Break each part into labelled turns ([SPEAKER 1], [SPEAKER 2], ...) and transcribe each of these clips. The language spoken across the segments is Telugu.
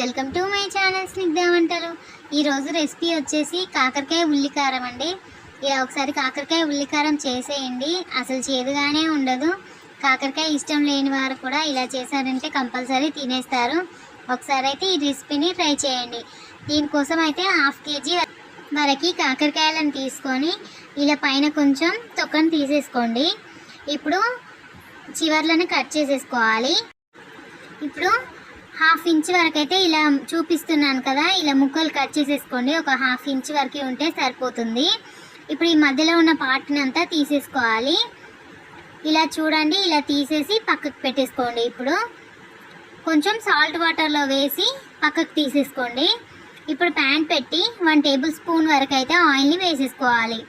[SPEAKER 1] Welcome to my channel Snigdha వంటలు. ఈరోజు రెసిపీ వచ్చేసి కాకరకాయ ఉల్లికారం అండి. ఇలా ఒకసారి కాకరకాయ ఉల్లికారం చేసేయండి. అసలు చేదుగానే ఉండదు. కాకరకాయ ఇష్టం లేని వారు కూడా ఇలా చేశారంటే కంపల్సరీ తినేస్తారు. ఒకసారి అయితే ఈ రెసిపీని ట్రై చేయండి. దీనికోసం అయితే హాఫ్ కేజీ వరకు కాకరకాయలను తీసుకొని ఇలా పైన కొంచెం తొక్కను తీసేసుకోండి. ఇప్పుడు చివర్లను కట్ చేసేసుకోవాలి. ఇప్పుడు హాఫ్ ఇంచ్ వరకు అయితే ఇలా చూపిస్తున్నాను కదా ఇలా ముక్కలు కట్ చేసేసుకోండి. ఒక హాఫ్ ఇంచ్ వరకు ఉంటే సరిపోతుంది. ఇప్పుడు ఈ మధ్యలో ఉన్న పార్ట్ని అంతా తీసేసుకోవాలి. ఇలా చూడండి ఇలా తీసేసి పక్కకు పెట్టేసుకోండి. ఇప్పుడు కొంచెం సాల్ట్ వాటర్లో వేసి పక్కకు తీసేసుకోండి. ఇప్పుడు ప్యాన్ పెట్టి వన్ టేబుల్ స్పూన్ వరకు అయితే ఆయిల్ని వేసేసుకోవాలి.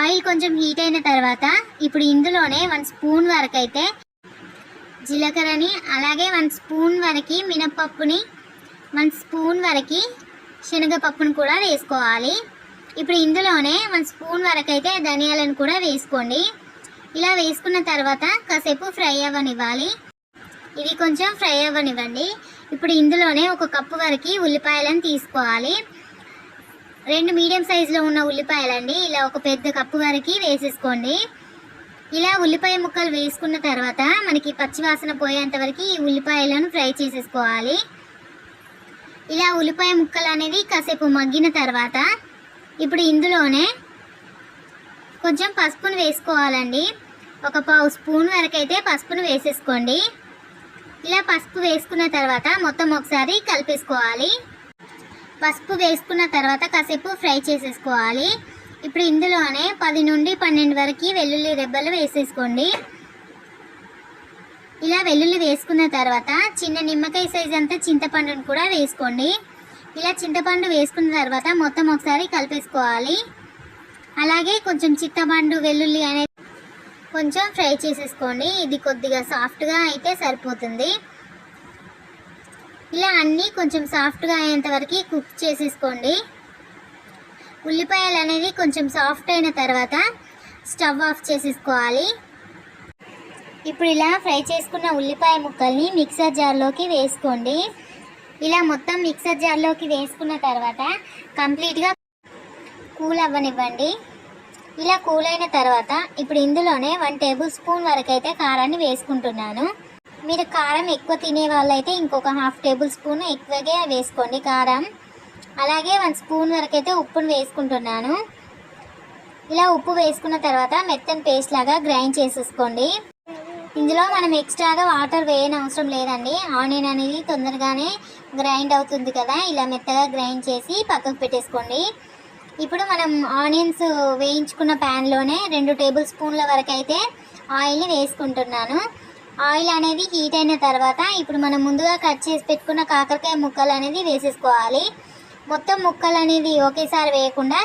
[SPEAKER 1] ఆయిల్ కొంచెం హీట్ అయిన తర్వాత ఇప్పుడు ఇందులోనే వన్ స్పూన్ వరకు అయితే జీలకర్రని అలాగే వన్ స్పూన్ వరకు మినపప్పుని వన్ స్పూన్ వరకు శనగపప్పును కూడా వేసుకోవాలి. ఇప్పుడు ఇందులోనే వన్ స్పూన్ వరకు అయితే ధనియాలను కూడా వేసుకోండి. ఇలా వేసుకున్న తర్వాత కాసేపు ఫ్రై అవ్వనివ్వాలి. ఇవి కొంచెం ఫ్రై అవ్వనివ్వండి. ఇప్పుడు ఇందులోనే ఒక కప్పు వరకు ఉల్లిపాయలను తీసుకోవాలి. రెండు మీడియం సైజులో ఉన్న ఉల్లిపాయలండి. ఇలా ఒక పెద్ద కప్పు వరకు వేసేసుకోండి. ఇలా ఉల్లిపాయ ముక్కలు వేసుకున్న తర్వాత మనకి పచ్చివాసన పోయేంత వరకు ఈ ఉల్లిపాయలను ఫ్రై చేసేసుకోవాలి. ఇలా ఉల్లిపాయ ముక్కలు అనేవి కాసేపు మగ్గిన తర్వాత ఇప్పుడు ఇందులోనే కొంచెం పసుపును వేసుకోవాలండి. ఒక పావు స్పూన్ వరకు అయితే పసుపును వేసేసుకోండి. ఇలా పసుపు వేసుకున్న తర్వాత మొత్తం ఒకసారి కలిపేసుకోవాలి. పసుపు వేసుకున్న తర్వాత కాసేపు ఫ్రై చేసేసుకోవాలి. ఇప్పుడు ఇందులోనే పది నుండి పన్నెండు వరకు వెల్లుల్లి రెబ్బలు వేసేసుకోండి. ఇలా వెల్లుల్లి వేసుకున్న తర్వాత చిన్న నిమ్మకాయ సైజ్ అంతా చింతపండును కూడా వేసుకోండి. ఇలా చింతపండు వేసుకున్న తర్వాత మొత్తం ఒకసారి కలిపేసుకోవాలి. అలాగే కొంచెం చింతపండు వెల్లుల్లి అనేది కొంచెం ఫ్రై చేసేసుకోండి. ఇది కొద్దిగా సాఫ్ట్గా అయితే సరిపోతుంది. ఇలా అన్నీ కొంచెం సాఫ్ట్గా అయ్యేంత వరకు కుక్ చేసేసుకోండి. ఉల్లిపాయలు అనేది కొంచెం సాఫ్ట్ అయిన తర్వాత స్టవ్ ఆఫ్ చేసేసుకోవాలి. ఇప్పుడు ఇలా ఫ్రై చేసుకున్న ఉల్లిపాయ ముక్కల్ని మిక్సర్ జార్లోకి వేసుకోండి. ఇలా మొత్తం మిక్సర్ జార్లోకి వేసుకున్న తర్వాత కంప్లీట్గా కూల్ అవ్వనివ్వండి. ఇలా కూల్ అయిన తర్వాత ఇప్పుడు ఇందులోనే వన్ టేబుల్ స్పూన్ వరకు అయితే కారాన్ని వేసుకుంటున్నాను. మీరు కారం ఎక్కువ తినే వాళ్ళైతే ఇంకొక హాఫ్ టేబుల్ స్పూన్ ఎక్కువగా వేసుకోండి కారం. అలాగే వన్ స్పూన్ వరకు అయితే ఉప్పును వేసుకుంటున్నాను. ఇలా ఉప్పు వేసుకున్న తర్వాత మెత్తని పేస్ట్ లాగా గ్రైండ్ చేసేసుకోండి. ఇందులో మనం ఎక్స్ట్రాగా వాటర్ వేయని అవసరం లేదండి. ఆనియన్ అనేది తొందరగానే గ్రైండ్ అవుతుంది కదా ఇలా మెత్తగా గ్రైండ్ చేసి పక్కకు పెట్టేసుకోండి. ఇప్పుడు మనం ఆనియన్స్ వేయించుకున్న ప్యాన్లోనే రెండు టేబుల్ స్పూన్ల వరకు అయితే ఆయిల్ని వేసుకుంటున్నాను. ఆయిల్ అనేది హీట్ అయిన తర్వాత ఇప్పుడు మనం ముందుగా కట్ చేసి పెట్టుకున్న కాకరకాయ ముక్కలు అనేది వేసేసుకోవాలి. మొత్తం ముక్కలు అనేది ఒకేసారి వేయకుండా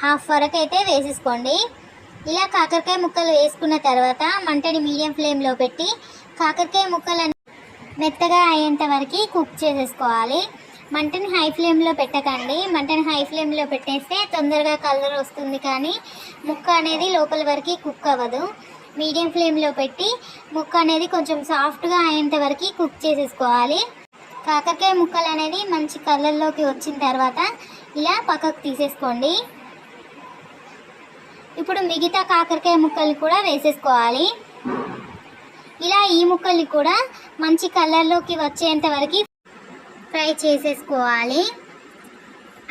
[SPEAKER 1] హాఫ్ వరకు అయితే వేసేసుకోండి. ఇలా కాకరకాయ ముక్కలు వేసుకున్న తర్వాత మంటని మీడియం ఫ్లేమ్లో పెట్టి కాకరకాయ ముక్కలు మెత్తగా అయ్యేంత వరకు కుక్ చేసేసుకోవాలి. మంటని హై ఫ్లేమ్లో పెట్టకండి. మంటని హై ఫ్లేమ్లో పెట్టేస్తే తొందరగా కలర్ వస్తుంది కానీ ముక్క అనేది లోపల వరకు కుక్ అవ్వదు. మీడియం ఫ్లేమ్లో పెట్టి ముక్క అనేది కొంచెం సాఫ్ట్గా అయ్యేంత వరకు కుక్ చేసేసుకోవాలి. కాకరకాయ ముక్కలు అనేది మంచి కలర్లోకి వచ్చిన తర్వాత ఇలా పక్కకు తీసేసుకోండి. ఇప్పుడు మిగతా కాకరకాయ ముక్కల్ని కూడా వేసేసుకోవాలి. ఇలా ఈ ముక్కల్ని కూడా మంచి కలర్లోకి వచ్చేంత వరకు ఫ్రై చేసేసుకోవాలి.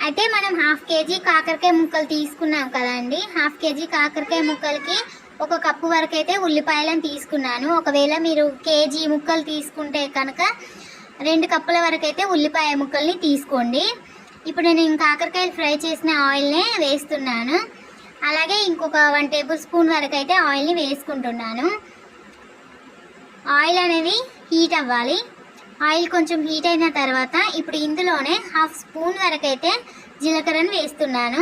[SPEAKER 1] అయితే మనం హాఫ్ కేజీ కాకరకాయ ముక్కలు తీసుకున్నాం కదండి. హాఫ్ కేజీ కాకరకాయ ముక్కలకి ఒక కప్పు వరకు అయితే ఉల్లిపాయలను తీసుకున్నాను. ఒకవేళ మీరు కేజీ ముక్కలు తీసుకుంటే కనుక రెండు కప్పుల వరకు అయితే ఉల్లిపాయ ముక్కల్ని తీసుకోండి. ఇప్పుడు నేను కాకరకాయలు ఫ్రై చేసిన ఆయిల్నే వేస్తున్నాను. అలాగే ఇంకొక వన్ టేబుల్ స్పూన్ వరకు అయితే ఆయిల్ని వేసుకుంటున్నాను. ఆయిల్ అనేది హీట్ అవ్వాలి. ఆయిల్ కొంచెం హీట్ అయిన తర్వాత ఇప్పుడు ఇందులోనే హాఫ్ స్పూన్ వరకు అయితే జీలకర్రను వేస్తున్నాను.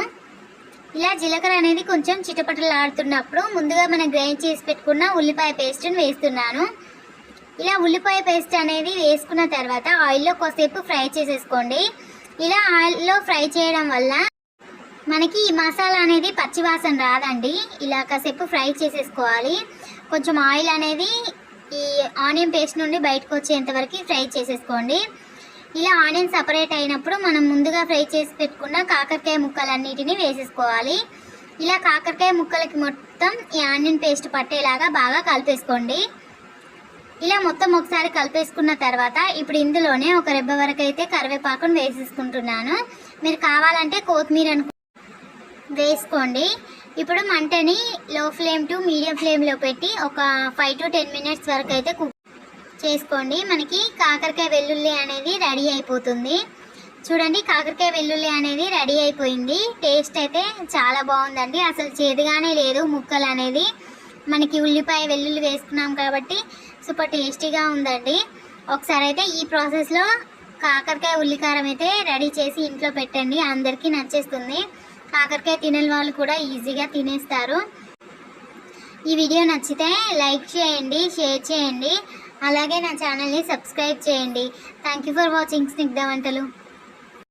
[SPEAKER 1] ఇలా జీలకర్ర అనేది కొంచెం చిటపటలాడుతున్నప్పుడు ముందుగా మనం గ్రైండ్ చేసి పెట్టుకున్న ఉల్లిపాయ పేస్ట్ని వేస్తున్నాను. ఇలా ఉల్లిపాయ పేస్ట్ అనేది వేసుకున్న తర్వాత ఆయిల్లో కొద్దిసేపు ఫ్రై చేసేసుకోండి. ఇలా ఆయిల్లో ఫ్రై చేయడం వల్ల మనకి ఈ మసాలా అనేది పచ్చివాసన రాదండి. ఇలా కాసేపు ఫ్రై చేసేసుకోవాలి. కొంచెం ఆయిల్ అనేది ఈ ఆనియన్ పేస్ట్ నుండి బయటకు వచ్చేంత వరకు ఫ్రై చేసేసుకోండి. ఇలా ఆనియన్ సపరేట్ అయినప్పుడు మనం ముందుగా ఫ్రై చేసి పెట్టుకున్న కాకరకాయ ముక్కలన్నిటిని వేసేసుకోవాలి. ఇలా కాకరకాయ ముక్కలకి మొత్తం ఈ ఆనియన్ పేస్ట్ పట్టేలాగా బాగా కలిపేసుకోండి. ఇలా మొత్తం ఒకసారి కలిపేసుకున్న తర్వాత ఇప్పుడు ఇందులోనే ఒక రెబ్బ వరకు అయితే కరివేపాకును వేసేసుకుంటున్నాను. మీరు కావాలంటే కొత్తిమీర వేసుకోండి. ఇప్పుడు మంటని లో ఫ్లేమ్ టు మీడియం ఫ్లేమ్లో పెట్టి ఒక ఫైవ్ టు టెన్ మినిట్స్ వరకు అయితే కుక్ చేసుకోండి. మనకి కాకరకాయ వెల్లుల్లి అనేది రెడీ అయిపోతుంది. చూడండి కాకరకాయ వెల్లుల్లి అనేది రెడీ అయిపోయింది. టేస్ట్ అయితే చాలా బాగుందండి. అసలు చేదుగానే లేదు ముక్కలు అనేది. మనకి ఉల్లిపాయ వెల్లుల్లి వేసుకున్నాం కాబట్టి సూపర్ టేస్టీగా ఉందండి. ఒకసారి అయితే ఈ ప్రాసెస్లో కాకరకాయ ఉల్లికారం అయితే రెడీ చేసి ఇంట్లో పెట్టండి. అందరికీ నచ్చేస్తుంది. కాకరకాయ తినని వాళ్ళు కూడా ఈజీగా తినేస్తారు. ఈ వీడియో నచ్చితే లైక్ చేయండి షేర్ చేయండి. అలాగే నా ఛానల్ని సబ్స్క్రైబ్ చేయండి. Thank you for watching Snigdha వంటలు.